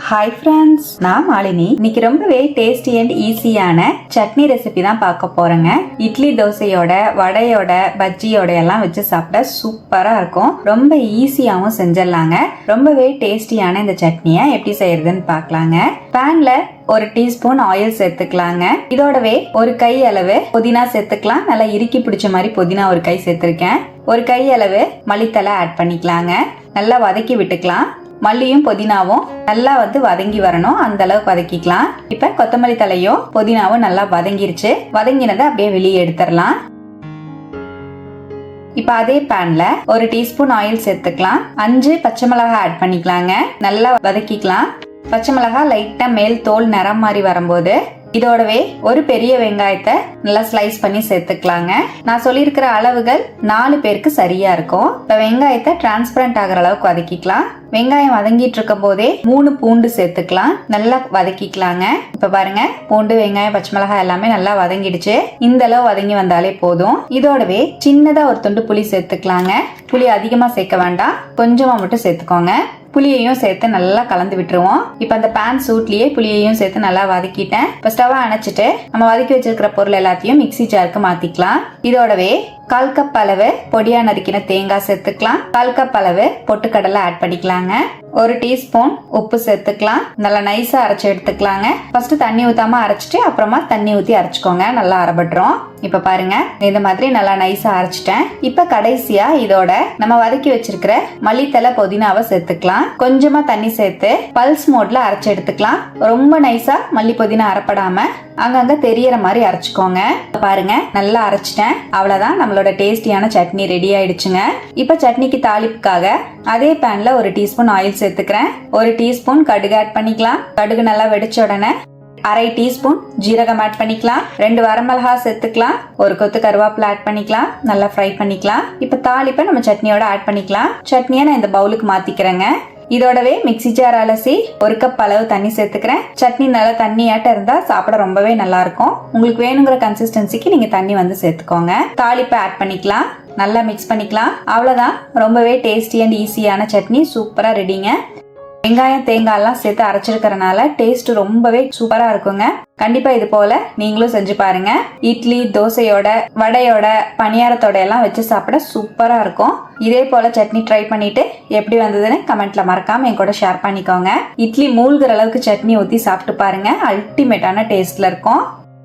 Hi friends நான் மாலினி. இன்னைக்கு ரொம்பவே டேஸ்டி அண்ட் ஈஸியான சட்னி ரெசிபி தான் பார்க்க போறேங்க. இட்லி தோசையோட வடையோட பஜ்ஜியோட எல்லாம் வச்சு சாப்பிட சூப்பரா இருக்கும். ரொம்ப ஈஸியாகவும் செஞ்சிடலாங்க. ரொம்பவே டேஸ்டியான இந்த சட்னியை எப்படி செய்யறதுன்னு பார்க்கலாங்க. பேன்ல ஒரு டீஸ்பூன் ஆயில் சேர்த்துக்கலாங்க. இதோடவே ஒரு கை அளவு புதினா சேர்த்துக்கலாம். நல்லா இறுக்கி பிடிச்ச மாதிரி புதினா ஒரு கை சேர்த்துருக்கேன். ஒரு கை அளவு மல்லித்தலை ஆட் பண்ணிக்கலாங்க. நல்லா வதக்கி விட்டுக்கலாம். மல்லியும் புதினாவும் நல்லா வந்து வதங்கி வரணும். அந்த அளவுக்கு வதக்கிக்கலாம். இப்ப கொத்தமல்லி தலையும் புதினாவும் நல்லா வதங்கிருச்சு. வதங்கினதை அப்படியே வெளியே எடுத்துடலாம். இப்ப அதே பேன்ல ஒரு டீஸ்பூன் ஆயில் சேர்த்துக்கலாம். அஞ்சு பச்சை மிளகாய் ஆட் பண்ணிக்கலாங்க. நல்லா வதக்கிக்கலாம். பச்சை மிளகாய் லைட்டா மேல் தோல் நிறம் மாதிரி வரும்போது இதோடவே ஒரு பெரிய வெங்காயத்தை நல்லா ஸ்லைஸ் பண்ணி சேர்த்துக்கலாங்க. நான் சொல்லியிருக்கிற அளவுகள் நாலு பேருக்கு சரியா இருக்கும். இப்போ வெங்காயத்தை டிரான்ஸ்பரண்ட் ஆகிற அளவுக்கு வதக்கிக்கலாம். வெங்காயம் வதங்கிட்டு இருக்கும் போதே மூணு பூண்டு சேர்த்துக்கலாம். நல்லா வதக்கிக்கலாங்க. இப்ப பாருங்க பூண்டு வெங்காயம் பச்சை மிளகாய் எல்லாமே நல்லா வதங்கிடுச்சு. இந்த அளவு வதங்கி வந்தாலே போதும். இதோடவே சின்னதா ஒரு துண்டு புளி சேர்த்துக்கலாங்க. புளி அதிகமா சேர்க்க வேண்டாம். கொஞ்சமா மட்டும் சேர்த்துக்கோங்க. புளியையும் சேர்த்து நல்லா கலந்து விட்டுருவோம். இப்போ அந்த பேன் சூட்லயே புளியையும் சேர்த்து நல்லா வதக்கிட்டேன். இப்போ ஸ்டவ் அணைச்சிட்டு நம்ம வதக்கி வச்சிருக்கிற பொருள் எல்லாத்தையும் மிக்ஸி ஜாருக்கு மாத்திக்கலாம். இதோடவே கால் கப் அளவு பொடியா நறுக்கின தேங்காய் சேர்த்துக்கலாம். கால் கப் அளவு பொட்டுக்கடலை ஆட் பண்ணிக்கலாங்க. ஒரு டீஸ்பூன் உப்பு சேர்த்துக்கலாம். நல்லா நைஸா அரைச்சு எடுத்துக்கலாங்க. ஃபர்ஸ்ட் தண்ணி ஊத்தாம அரைச்சிட்டு அப்புறமா தண்ணி ஊத்தி அரைச்சுக்கோங்க. நல்லா அரைபட்டுரும் இப்ப பாருங்க இந்த மாதிரி நல்லா நைஸா அரைச்சிட்டேன். இப்ப கடைசியா இதோட நம்ம வதக்கி வச்சிருக்கிற மல்லித்தலை புதினாவை சேர்த்துக்கலாம். கொஞ்சமா தண்ணி சேர்த்து பல்ஸ் மோட்ல அரைச்சு எடுத்துக்கலாம். ரொம்ப நைஸா மல்லி புதினா அரைப்படாம அங்கங்க தெரியற மாதிரி அரைச்சுக்கோங்க. பாருங்க நல்லா அரைச்சிட்டேன். அவ்வளவுதான் நம்மளோட டேஸ்டியான சட்னி ரெடி ஆயிடுச்சுங்க. இப்ப சட்னிக்கு தாளிப்புக்காக அதே பேன்ல ஒரு டீஸ்பூன் ஆயில் சேர்த்துக்கிறேன். ஒரு டீஸ்பூன் கடுகு ஆட் பண்ணிக்கலாம். கடுகு நல்லா வெடிச்ச உடனே அரை டீஸ்பூன் ஜீரகம் ஆட் பண்ணிக்கலாம். ரெண்டு வரமிளகா சேர்த்துக்கலாம். ஒரு கொத்து கருவேப்பிலை ஆட் பண்ணிக்கலாம். நல்லா ஃப்ரை பண்ணிக்கலாம். இப்ப தாளிப்பை நம்ம சட்னியோட ஆட் பண்ணிக்கலாம். சட்னியை நான் இந்த பவுலுக்கு மாத்திக்கிறேங்க. இதோடவே மிக்ஸி ஜார் அலசி ஒரு கப் அளவு தண்ணி சேர்த்துக்கிறேன். சட்னி நல்லா தண்ணியாட்ட இருந்தா சாப்பிட ரொம்பவே நல்லா இருக்கும். உங்களுக்கு வேணுங்கிற கன்சிஸ்டன்சிக்கு நீங்க தண்ணி வந்து சேர்த்துக்கோங்க. தாளிப்பை ஆட் பண்ணிக்கலாம். நல்லா மிக்ஸ் பண்ணிக்கலாம். அவ்வளோதான் ரொம்பவே டேஸ்டி அண்ட் ஈஸியான சட்னி. சூப்பராக ரெடிங்க வெங்காயம் தேங்காய்லாம் சேர்த்து அரைச்சிருக்கிறனால டேஸ்ட் ரொம்பவே சூப்பரா இருக்குங்க. கண்டிப்பா இது போல நீங்களும் செஞ்சு பாருங்க. இட்லி தோசையோட வடையோட பணியாரத்தோட எல்லாம் வச்சு சாப்பிட சூப்பரா இருக்கும். இதே போல சட்னி ட்ரை பண்ணிட்டு எப்படி வந்ததுன்னு கமெண்ட்ல மறக்காம என் கூட ஷேர் பண்ணிக்கோங்க. இட்லி மூழ்கிற அளவுக்கு சட்னி ஊத்தி சாப்பிட்டு பாருங்க. அல்டிமேட்டான டேஸ்ட்ல இருக்கும்.